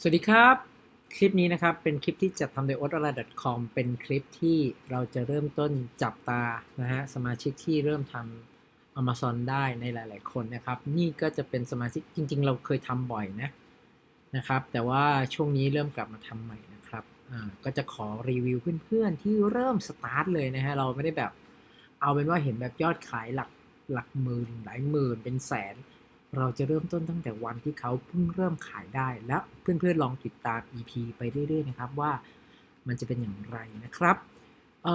สวัสดีครับ คลิปนี้นะครับเป็นคลิปที่จัดทำโดย o t a l a c o m เป็นคลิปที่เราจะเริ่มต้นจับตานะฮะสมาชิกที่เริ่มทำ Amazon ได้ในหลาย ๆ คนนะครับ นี่ก็จะเป็นสมาชิกจริง ๆ เราเคยทำบ่อยนะนะครับ แต่ว่าช่วงนี้เริ่มกลับมาทำใหม่นะครับอ่าก็จะขอรีวิวเพื่อน ๆ ที่เริ่มสตาร์ทเลยนะฮะเราไม่ได้แบบเอาเป็นว่าเห็นแบบยอดขายหลักหลักหมื่นหลายหมื่นเป็นแสน เราจะเริ่มต้นตั้งแต่วันที่เขาเพิ่งเริ่มขายได้ แล้วเพื่อนๆลองติดตาม EP ไปเรื่อยๆนะครับว่ามันจะเป็นอย่างไรนะครับเอ่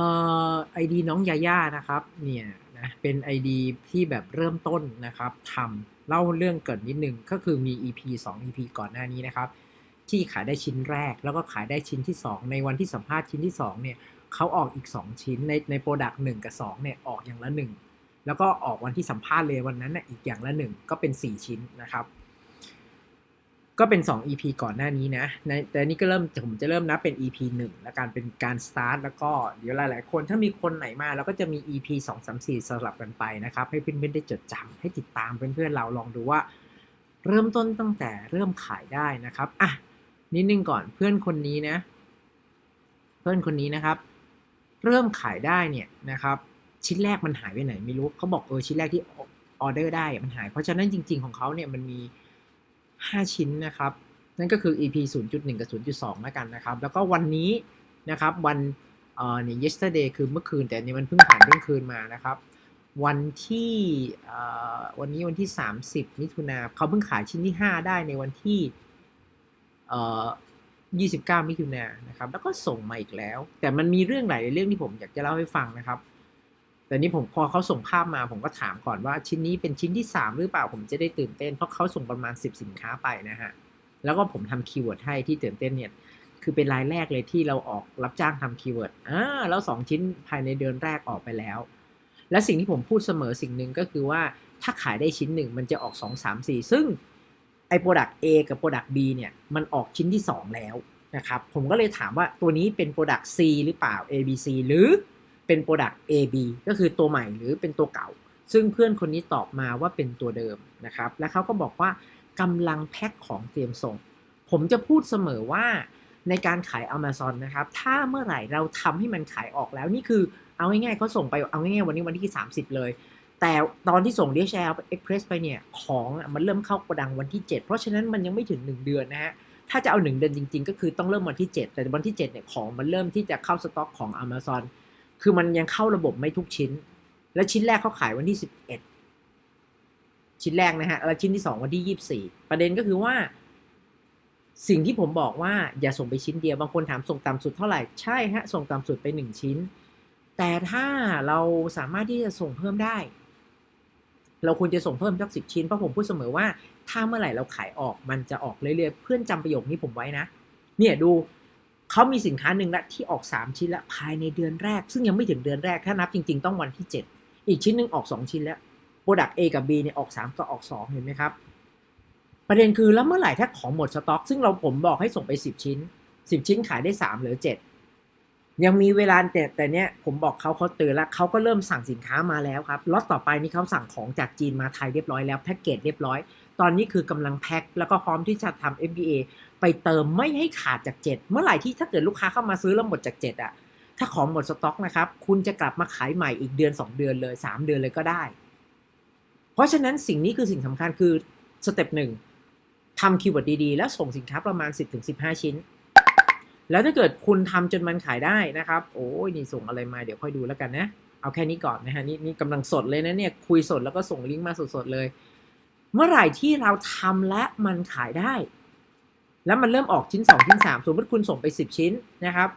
อไอดีน้องยาย่านะครับเนี่ยนะเป็น ID ที่แบบเริ่มต้นนะครับทำเล่าเรื่องเกิดนิดนึงก็คือมี EP 2 EP ก่อนหน้านี้นะครับ ที่ขายได้ชิ้นแรก แล้วก็ขายได้ชิ้นที่ 2 ในวันที่สัมภาษณ์ชิ้นที่2เนี่ยเขาออกอีก 2 ชิ้นในในโปรดักต์หกับ2เนี่ยออกอย่างละ 1 แล้วก็ออกวันที่สัมภาษณ์เลยวันนั้นน่ะอีกอย่างละหนึ่งก็เป็น 4 ชิ้นนะครับ ก็เป็น 2 EP ก่อนหน้านี้นะในแต่นี้ก็เริ่มผมจะเริ่มนับเป็น EP 1 และการเป็นการสตาร์ทแล้วก็เดี๋ยวหลายๆ คนถ้ามีคนไหนมาแล้วก็จะมี EP 2 3 4 สลับกันไปนะครับ ให้เพื่อนๆได้จดจำให้ติดตามเพื่อนๆเราลองดูว่า เริ่มต้นตั้งแต่เริ่มขายได้นะครับอะนิดนึงก่อนเพื่อนคนนี้นะ เพื่อนคนนี้นะครับ เริ่มขายได้เนี่ยนะครับ ชิ้นแรกมันหายไปไหนไม่รู้เขาบอกเออชิ้นแรกที่ออเดอร์ได้มันหาย เพราะฉะนั้นจริง ๆของเขาเนี่ยมันมี 5 ชิ้นนะครับ นั่นก็คือ EP 0.1 กับ 0.2แล้วกันนะครับ แล้วก็วันนี้นะครับวันเอ่อเนี่ย yesterday คือเมื่อคืนแต่นี่มันเพิ่งผ่านเพิ่งคืนมานะครับ วันที่เอ่อวันนี้วันที่ 30 มิถุนาเขาเพิ่งขายชิ้นที่ 5 ได้ในวันที่เอ่อ29 มิถุนายนนะครับ แล้วก็ส่งมาอีกแล้ว แต่มันมีเรื่องหลายเรื่องที่ผมอยากจะเล่าให้ฟังนะครับ แต่นี้ผมพอเขาส่งภาพมาผมก็ถามก่อนว่าชิ้นนี้เป็นชิ้นที่ 3 หรือเปล่าผมจะได้ตื่นเต้น เพราะเขาส่งประมาณ 10 สินค้าไปนะฮะ แล้วก็ผมทำคีย์เวิร์ดให้ที่ตื่นเต้นเนี่ย คือเป็นรายแรกเลยที่เราออกรับจ้างทำคีย์เวิร์ดอ่าแล้ว 2 ชิ้นภายในเดือนแรกออกไปแล้ว และสิ่งที่ผมพูดเสมอสิ่งหนึ่งก็คือว่าถ้าขายได้ชิ้นหนึ่งมันจะออก 2 3 4 ซึ่งไอ้ Product A กับ Product B เนี่ยมันออกชิ้นที่ 2 แล้วนะครับผมก็เลยถามว่าตัวนี้เป็น Product C หรือเปล่า A B C หรือ เป็น Product AB ก็คือตัวใหม่หรือเป็นตัวเก่า ซึ่งเพื่อนคนนี้ตอบมาว่าเป็นตัวเดิมนะครับ และเขาก็บอกว่ากำลังแพ็คของเตรียมส่ง ผมจะพูดเสมอว่าในการขาย Amazon นะครับ ถ้าเมื่อไหร่เราทำให้มันขายออกแล้วนี่คือเอาง่ายๆเขาส่งไปเอาง่ายๆวันนี้วันที่ 30 เลย แต่ตอนที่ส่ง DHL Express ไปเนี่ย ของมันเริ่มเข้ากระดังวันที่ 7 เพราะฉะนั้นมันยังไม่ถึง 1 เดือนนะฮะถ้าจะเอา 1 เดือนจริง ๆ ก็คือต้องเริ่มวันที่ 7 แต่วันที่ 7เนี่ยของมันเริ่มที่จะเข้าสต็อกของ Amazon คือมันยังเข้าระบบไม่ทุกชิ้น และชิ้นแรกเขาขายวันที่ 11 ชิ้นแรกนะฮะ แล้วชิ้นที่ 2 วันที่ 24 ประเด็นก็คือว่า สิ่งที่ผมบอกว่าอย่าส่งไปชิ้นเดียว บางคนถามส่งต่ำสุดเท่าไหร่ ใช่ฮะ ส่งต่ำสุดไป 1 ชิ้น แต่ถ้าเราสามารถที่จะส่งเพิ่มได้ เราควรจะส่งเพิ่มสักสิบชิ้น เพราะผมพูดเสมอว่า ถ้าเมื่อไหร่เราขายออกมันจะออกเรื่อยๆ เพื่อนจำประโยคนี้ผมไว้นะ เนี่ยดู เขามีสินค้าหนึ่งละที่ออก 3 ชิ้นละภายในเดือนแรก ซึ่งยังไม่ถึงเดือนแรก ถ้านับจริงๆ ต้องวันที่ 7 อีกชิ้นหนึ่งออก 2 ชิ้นแล้ว Product A กับ B เนี่ยออก 3 ก็ออก 2 เห็นไหมครับ ประเด็นคือแล้วเมื่อไหร่ถ้าของหมดสต็อก ซึ่งเราผมบอกให้ส่งไป 10 ชิ้น 10 ชิ้นขายได้ 3หลือ 7 ยังมีเวลาแต่แต่เนี้ยผมบอกเขาเขาเตือนแล้วเขาก็เริ่มสั่งสินค้ามาแล้วครับล็อตต่อไปนี่เขาสั่งของจากจีนมาไทยเรียบร้อยแล้วแพ็กเกจเรียบร้อย ตอนนี้คือกำลังแพ็คแล้วก็พร้อมที่จะทำ FBA ไปเติมไม่ให้ขาดจาก 7 เมื่อไหร่ที่ถ้าเกิดลูกค้าเข้ามาซื้อแล้วหมดจาก 7อะ ถ้าของหมดสต็อกนะครับ คุณจะกลับมาขายใหม่อีกเดือน 2 เดือนเลย 3 เดือนเลยก็ได้ เพราะฉะนั้นสิ่งนี้คือสิ่งสำคัญคือสเต็ปหนึ่งทำคีย์เวิร์ดดีๆ แล้วส่งสินค้าประมาณ 10-15 ชิ้น แล้วถ้าเกิดคุณทำจนมันขายได้นะครับ โอ้ยนี่ส่งอะไรมาเดี๋ยวค่อยดูแล้วกันนะเอาแค่นี้ก่อนนะฮะนี่นี่กำลังสดเลยนะเนี่ยคุยสดแล้วก็ส่งลิงก์มาสดๆเลย เมื่อไหร่ที่เราทำและมันขายได้ แล้วมันเริ่มออกชิ้น2ชิ้น3สมมติคุณส่งไป10ชิ้นนะครับ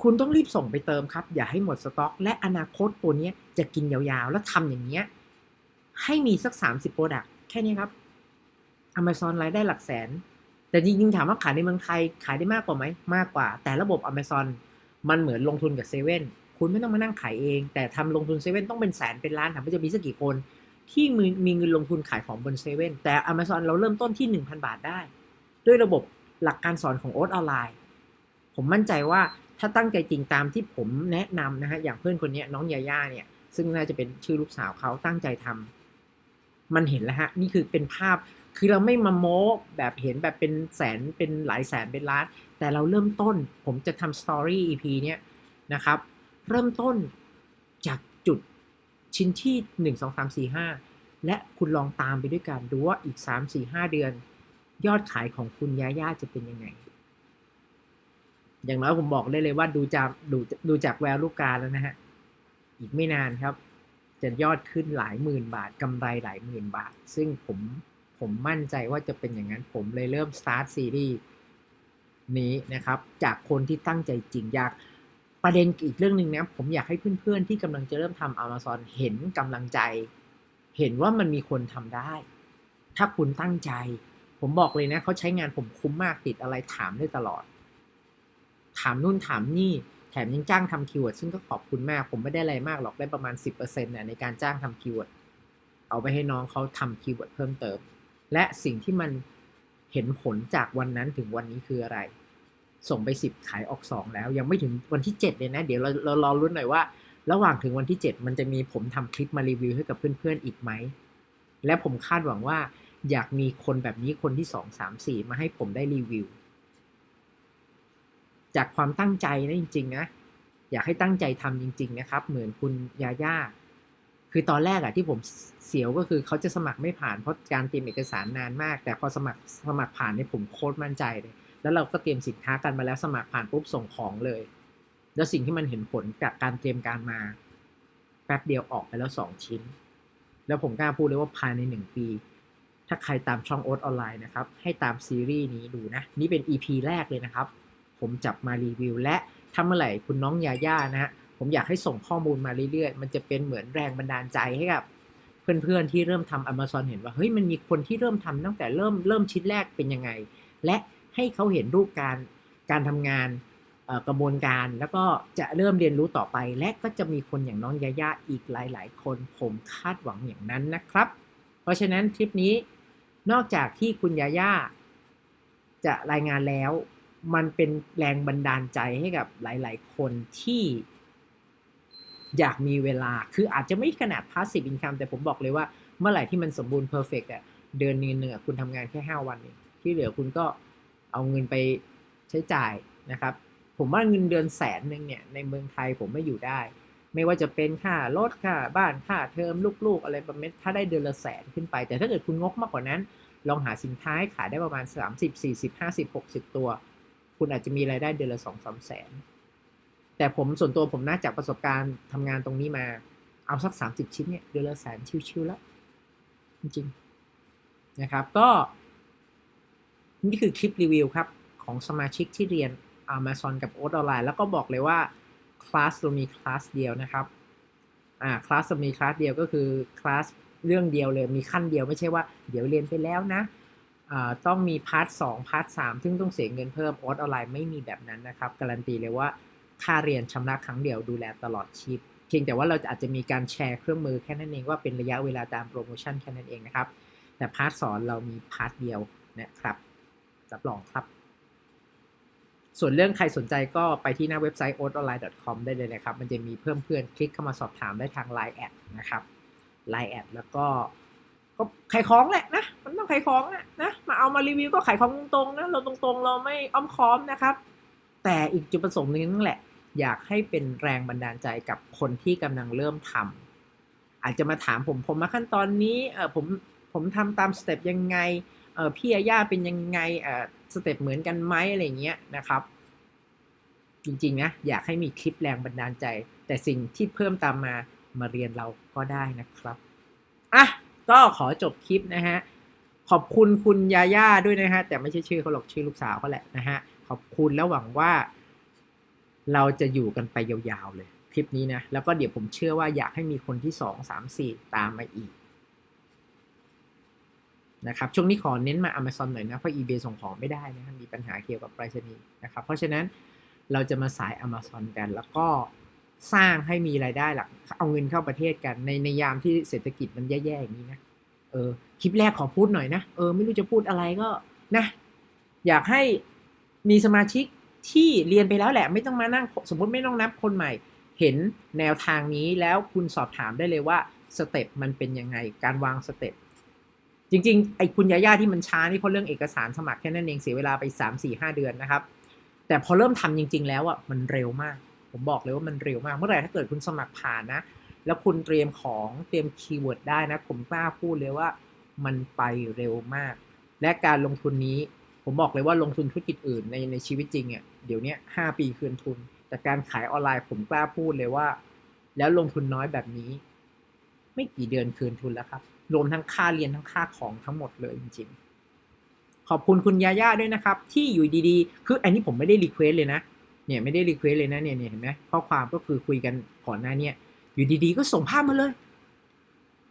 คุณต้องรีบส่งไปเติมครับ อย่าให้หมดสต็อก และอนาคตตัวนี้จะกินยาวๆ แล้วทำอย่างเนี้ยให้มีสัก30โปรดักต์แค่นี้ครับ Amazon รายได้หลักแสน แต่จริงๆถามว่าขายในเมืองไทยขายได้มากกว่าไหมมากกว่า แต่ระบบ Amazon มันเหมือนลงทุนกับเซเว่น คุณไม่ต้องมานั่งขายเอง แต่ทำลงทุนเซเว่นต้องเป็นแสนเป็นล้านถามว่าจะมีสักกี่คนที่มีมีเงินลงทุนขายของบนเซเว่นแต่ Amazon เราเริ่มต้นที่ 1,000 บาทได้ ด้วยระบบหลักการสอนของโอ๊ตออนไลน์ ผมมั่นใจว่าถ้าตั้งใจจริงตามที่ผมแนะนำนะฮะอย่างเพื่อนคนนี้น้องยาย่าเนี่ย ซึ่งน่าจะเป็นชื่อลูกสาวเขาตั้งใจทำมันเห็นแล้วฮะ นี่คือเป็นภาพคือเราไม่มาโม้แบบเห็นแบบเป็นแสนเป็นหลายแสนเป็นล้าน แต่เราเริ่มต้นผมจะทำสตอรี่ EP เนี้ยนะครับ เริ่มต้นจากจุดชิ้นที่หนึ่งสองสามสี่ห้าและคุณลองตามไปด้วยกันดูว่าอีกสามสี่ห้าเดือน ยอดขายของคุณยาย่าจะเป็นยังไง อย่างน้อยผมบอกได้เลยว่าดูจากดูดูจากแววลูกการแล้วนะฮะ อีกไม่นานครับ จะยอดขึ้นหลายหมื่นบาทกำไรหลายหมื่นบาท ซึ่งผมผมมั่นใจว่าจะเป็นอย่างนั้นผมเลยเริ่มสตาร์ทซีรีส์นี้นะครับ จากคนที่ตั้งใจจริงอยาก ประเด็นอีกเรื่องหนึ่งนะผมอยากให้เพื่อนๆ ที่กำลังจะเริ่มทำ Amazon เห็นกำลังใจ เห็นว่ามันมีคนทำได้ ถ้าคุณตั้งใจ ผมบอกเลยนะเขาใช้งานผมคุ้มมากติดอะไรถามได้ตลอด ถามนู่นถามนี่แถมยังจ้างทำคีย์เวิร์ดซึ่งก็ขอบคุณมาก ผมไม่ได้อะไรมากหรอกได้ประมาณ 10%เนี่ยในการจ้างทำคีย์เวิร์ดเอาไปให้น้องเขาทำคีย์เวิร์ดเพิ่มเติม และสิ่งที่มันเห็นผลจากวันนั้นถึงวันนี้คืออะไร ส่งไป 10 ขายออก 2 แล้ว ยังไม่ถึงวันที่ 7 เลยนะ เดี๋ยวเราเรารอรุ้นหน่อยว่า ระหว่างถึงวันที่ 7 มันจะมีผมทำคลิปมารีวิวให้กับเพื่อนๆอีกไหม และผมคาดหวังว่า อยากมีคนแบบนี้คนที่ 2 3 4 มาให้ผมได้รีวิว จากความตั้งใจนะจริงๆนะอยากให้ตั้งใจทำจริง ๆ นะครับ เหมือนคุณยาย่าคือตอนแรกอะที่ผมเสียวก็คือเขาจะสมัครไม่ผ่านเพราะการเตรียมเอกสารนานมาก แต่พอสมัครสมัครผ่านเนี่ยผมโคตรมั่นใจเลย แล้วเราก็เตรียมสินค้ากันมาแล้วสมัครผ่านปุ๊บส่งของเลย แล้วสิ่งที่มันเห็นผลจากการเตรียมการมาแป๊บเดียวออกไปแล้วสองชิ้น แล้วผมกล้าพูดเลยว่าภายในหนึ่งปี ถ้าใครตามช่องโอ๊ตออนไลน์นะครับ ให้ตามซีรีส์นี้ดูนะ นี่เป็น EP แรกเลยนะครับ ผมจับมารีวิว และถ้าเมื่อไหร่คุณน้องยาย่านะฮะผมอยากให้ส่งข้อมูลมาเรื่อยๆ มันจะเป็นเหมือนแรงบันดาลใจให้กับเพื่อนๆที่เริ่มทำ Amazon เห็นว่าเฮ้ยมันมีคนที่เริ่มทำตั้งแต่เริ่มเริ่มชิ้นแรกเป็นยังไง และ ให้เขาเห็นรูปการการทำงานกระบวนการแล้วก็จะเริ่มเรียนรู้ต่อไป และก็จะมีคนอย่างน้องยาย่าอีกหลาย ๆ คนผมคาดหวังอย่างนั้นนะครับ เพราะฉะนั้นคลิปนี้นอกจากที่คุณยาย่าจะรายงานแล้ว มันเป็นแรงบันดาลใจให้กับหลาย ๆ คนที่อยากมีเวลาคืออาจจะไม่ขนาด passive income แต่ผมบอกเลยว่าเมื่อไหร่ที่มันสมบูรณ์ perfect อะเดือนหนึงอะคุณทำงานแค่ 5 วันเองที่เหลือคุณก็ เอาเงินไปใช้จ่ายนะครับ ผมว่าเงินเดือนแสนหนึ่งเนี่ยในเมืองไทยผมไม่อยู่ได้ ไม่ว่าจะเป็นค่ารถค่าบ้านค่าเทอมลูกๆ อะไรประมาณถ้าได้เดือนละแสนขึ้นไป แต่ถ้าเกิดคุณงกมากกว่านั้น ลองหาสินค้าให้ขายได้ประมาณ 30 40 50 60 ตัว คุณอาจจะมีรายได้เดือนละ 2 3แสนแต่ผมส่วนตัวผมน่าจากประสบการณ์ทำงานตรงนี้มาเอาสัก 30 ชิ้นเนี่ยเดือนละแสนชิวๆแล้วจริงๆนะครับก็ นี่คือคลิปรีวิวครับ ของสมาชิกที่เรียน Amazon กับ o อ t ออนไลน์แล้วก็บอกเลยว่าคลาสเรามีคลาสเดียวนะครับอ่าคลาสเรามีคลาสเดียวก็คือคลาสเรื่องเดียวเลยมีขั้นเดียวไม่ใช่ว่าเดี๋ยวเรียนไปแล้วนะอ่าต้องมีพาร์ทสองพาร์ทสามซึ่งต้องเสียเงินเพิ่ม o อ t ออนไลน์ไม่มีแบบนั้นนะครับ การันตีเลยว่าค่าเรียนชำระครั้งเดียวดูแลตลอดชีพเพียงแต่ว่าเราจะอาจจะมีการแชร์เครื่องมือแค่นั้นเองว่าเป็นระยะเวลาตามโปรโมชั่นแค่นั้นเองนะครับ แต่พาร์ทสอนเรามีพาร์ทเดียวนะครับ รับรองครับ ส่วนเรื่องใครสนใจก็ไปที่หน้าเว็บไซต์ o t o n l i n e c o m ได้เลยนะครับ มันจะมีเพิ่มเพื่อนคลิกเข้ามาสอบถามได้ทาง Line แอดนะครับ Line แอดแล้วก็ก็ขายของแหละนะ มันต้องขายของอะนะ มาเอามารีวิวก็ขายของตรงๆนะเราตรงๆ เราไม่อ้อมค้อมนะครับ แต่อีกจุดประสงค์หนึงนั่นแหละ อยากให้เป็นแรงบันดาลใจกับคนที่กำลังเริ่มทำอาจจะมาถามผมผมมาขั้นตอนนี้เออผมผมทำตามสเต็ปยังไง เออพี่อาย่าเป็นยังไงเออสเต็ปเหมือนกันไหมอะไรเงี้ยนะครับ จริงๆนะอยากให้มีคลิปแรงบันดาลใจ แต่สิ่งที่เพิ่มตามมามาเรียนเราก็ได้นะครับอะก็ขอจบคลิปนะฮะขอบคุณคุณยาย่าด้วยนะฮะแต่ไม่ใช่ชื่อเขาหรอกชื่อลูกสาวเขาแหละนะฮะขอบคุณแล้วหวังว่า เราจะอยู่กันไปยาวๆเลย คลิปนี้นะแล้วก็เดี๋ยวผมเชื่อว่าอยากให้มีคนที่สองสามสี่ตามมาอีก นะครับช่วงนี้ขอเน้นมา Amazon หน่อยนะ เพราะ eBay ส่งของไม่ได้นะครับมีปัญหาเกี่ยวกับไปรษณีย์นะครับเพราะฉะนั้นเราจะมาสาย Amazon กัน แล้วก็สร้างให้มีรายได้หลักเอาเงินเข้าประเทศกันในในยามที่เศรษฐกิจมันแย่ๆอย่างนี้นะเออคลิปแรกขอพูดหน่อยนะเออไม่รู้จะพูดอะไรก็นะอยากให้มีสมาชิกที่เรียนไปแล้วแหละ ไม่ต้องมานั่งสมมติไม่ต้องนับคนใหม่ เห็นแนวทางนี้แล้วคุณสอบถามได้เลยว่าสเต็ปมันเป็นยังไง การวางสเต็ป จริงๆไอ้คุณยาย่าที่มันช้านี่เพราะเรื่องเอกสารสมัครแค่นั้นเองเสียเวลาไปสามสี่ห้าเดือนนะครับ แต่พอเริ่มทำจริง ๆ แล้วอะมันเร็วมาก ผมบอกเลยว่ามันเร็วมาก เมื่อไหร่ถ้าเกิดคุณสมัครผ่านนะ แล้วคุณเตรียมของเตรียมคีย์เวิร์ดได้นะ ผมกล้าพูดเลยว่ามันไปเร็วมาก และการลงทุนนี้ ผมบอกเลยว่าลงทุนธุรกิจอื่นในในชีวิตจริงอะเดี๋ยวนี้ห้าปีคืนทุน แต่การขายออนไลน์ผมกล้าพูดเลยว่า แล้วลงทุนน้อยแบบนี้ ไม่กี่เดือนคืนทุนแล้วครับ รวมทั้งค่าเรียนทั้งค่าของทั้งหมดเลยจริงๆ ขอบคุณคุณยาย่าด้วยนะครับ ที่อยู่ดีๆ คืออันนี้ผมไม่ได้รีเควสเลยนะ เนี่ยไม่ได้รีเควสเลยนะเนี่ยเห็นไหมข้อความก็คือคุยกันก่อนหน้าเนี่ยอยู่ดีๆ ก็ส่งภาพมาเลย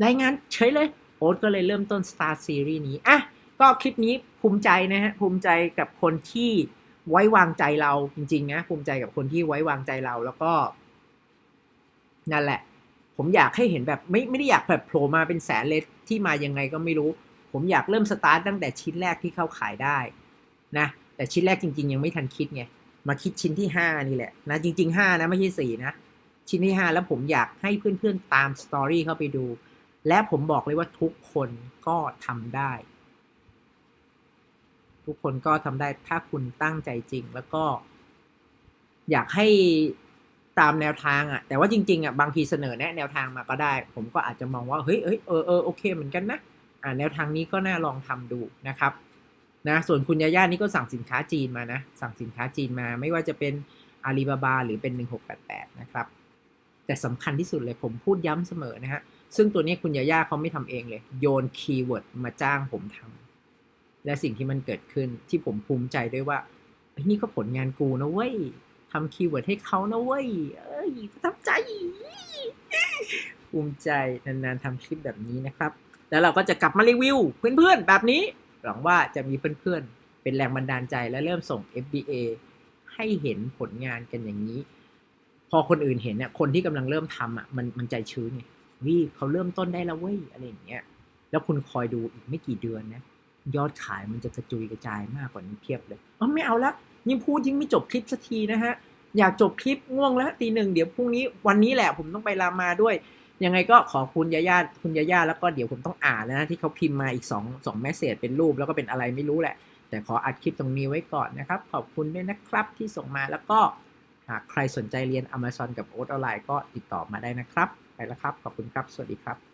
รายงานเฉยเลย โอ๊ตก็เลยเริ่มต้น Star Series นี้อะก็คลิปนี้ภูมิใจนะฮะภูมิใจกับคนที่ไว้วางใจเราจริงๆนะภูมิใจกับคนที่ไว้วางใจเราแล้วก็นั่นแหละ ผมอยากให้เห็นแบบไม่ไม่ได้อยากแบบโผล่มาเป็นแสนเลยที่มายังไงก็ไม่รู้ ผมอยากเริ่มสตาร์ทตั้งแต่ชิ้นแรกที่เข้าขายได้นะแต่ชิ้นแรกจริง ๆ ยังไม่ทันคิดไงมาคิดชิ้นที่ห้านี่แหละนะจริงๆห้านะไม่ใช่สี่นะชิ้นที่ห้าแล้วผมอยากให้เพื่อนๆตามสตอรี่เข้าไปดู และผมบอกเลยว่าทุกคนก็ทำได้ ทุกคนก็ทำได้ถ้าคุณตั้งใจจริง แล้วก็อยากให้ ตามแนวทางอะ่ะ แต่ว่าจริงๆอะ่ะบางทีเสนอแนะแนวทางมาก็ได้ ผมก็อาจจะมองว่าเฮ้ยเอ้ยเออเออโอเคเหมือนกันนะอ่าแนวทางนี้ก็น่าลองทำดูนะครับนะส่วนคุณยาย่านี่ก็สั่งสินค้าจีนมานะ สั่งสินค้าจีนมาไม่ว่าจะเป็นอาลีบาบาหรือเป็น 1688 นะครับ แต่สำคัญที่สุดเลยผมพูดย้ำเสมอนะฮะซึ่งตัวนี้คุณยาย่าเขาไม่ทำเองเลย โยนคีย์เวิร์ดมาจ้างผมทำและสิ่งที่มันเกิดขึ้นที่ผมภูมิใจด้วยว่านี่ก็ผลงานกูนะเว้ย ทำคีย์เวิร์ดให้เขานะเว้ย เอ้ยประทับใจภูมิใจนานๆทำคลิปแบบนี้นะครับ แล้วเราก็จะกลับมารีวิวเพื่อนๆ แบบนี้ หวังว่าจะมีเพื่อนๆ เป็นแรงบันดาลใจและเริ่มส่ง FBA ให้เห็นผลงานกันอย่างนี้ พอคนอื่นเห็นเนี่ยคนที่กำลังเริ่มทำอะมันมันใจชื้นไงวิเขาเริ่มต้นได้แล้วเว้ยอะไรอย่างเงี้ย แล้วคุณคอยดูอีกไม่กี่เดือนนะยอดขายมันจะกระจุยกระจายมากกว่านี้เพียบเลยอ๋อไม่เอาละ ยิ่งพูดยิ่งไม่จบคลิปสักทีนะฮะ อยากจบคลิปง่วงแล้วตีหนึ่งเดี๋ยวพรุ่งนี้วันนี้แหละผมต้องไปรามาด้วย ยังไงก็ขอคุณยาย่าคุณยาย่าแล้วก็เดี๋ยวผมต้องอ่านนะที่เขาพิมพ์มาอีก2องสองแมสเซจเป็นรูปแล้วก็เป็นอะไรไม่รู้แหละ แต่ขออัดคลิปตรงนี้ไว้ก่อนนะครับ ขอบคุณด้วยนะครับที่ส่งมาแล้วก็หากใครสนใจเรียน Amazon กับโอ๊ตออนไลน์ก็ติดต่อมาได้นะครับ ไปแล้วครับ ขอบคุณครับ สวัสดีครับ